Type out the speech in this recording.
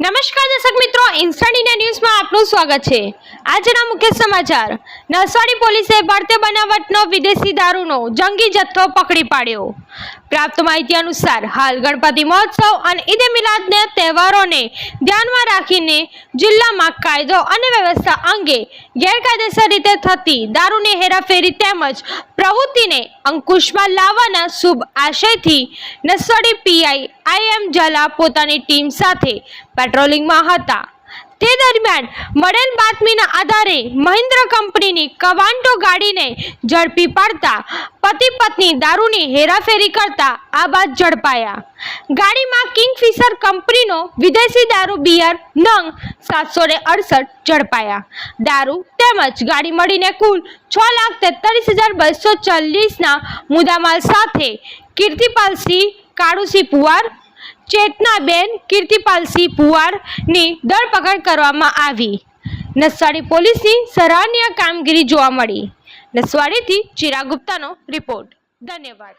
નમસ્કાર દર્શક મિત્રો ઇન્સ્ટન્ટ આપનું સ્વાગત છે. આજના મુખ્ય સમાચાર. નસવાડી પોલીસે ભારતીય બનાવટનો વિદેશી દારૂનો જંગી જથ્થો પકડી પાડ્યો. પ્રાપ્ત માહિતી અનુસાર, હાલ ગણપતિ મહોત્સવ અને ઈદ મિલાદના તહેવારોને ધ્યાનમાં રાખીને જિલ્લામાં કાયદો અને વ્યવસ્થા અંગે ગેરકાયદેસર રીતે થતી દારૂની હેરાફેરી તેમજ પ્રવૃત્તિને અંકુશમાં લાવવાના શુભ આશયથી Naswadi PI I M Jhala પોતાની ટીમ સાથે પેટ્રોલિંગમાં હતા. તે દરમિયાન મળેલ બાતમીના આધારે મહિન્દ્ર કંપનીની કવાંટો ગાડીને ઝડપી પાડતા પતિ પત્ની દારૂની હેરાફેરી કરતા આ બાદ ઝડપાયા. ગાડીમાં કિંગફિશર કંપનીનો વિદેશી દારૂ બિયર, નંગ, સાતસો ને અડસઠ ઝડપાયા. દારૂ તેમજ ગાડી મળીને કુલ છ લાખ તેતાલીસ હજાર બસો ચાલીસના મુદ્દામાલ સાથે કીર્તિપાલસિંહ, કાળુસિંહ પુવાર ચેતનાબેન કીર્તિપાલસિંહ પુવારની ધરપકડ કરવામાં આવી. નસવાડી પોલીસની સરાહનીય કામગીરી જોવા મળી. નસવાડીથી ચિરા ગુપ્તાનો રિપોર્ટ. ધન્યવાદ.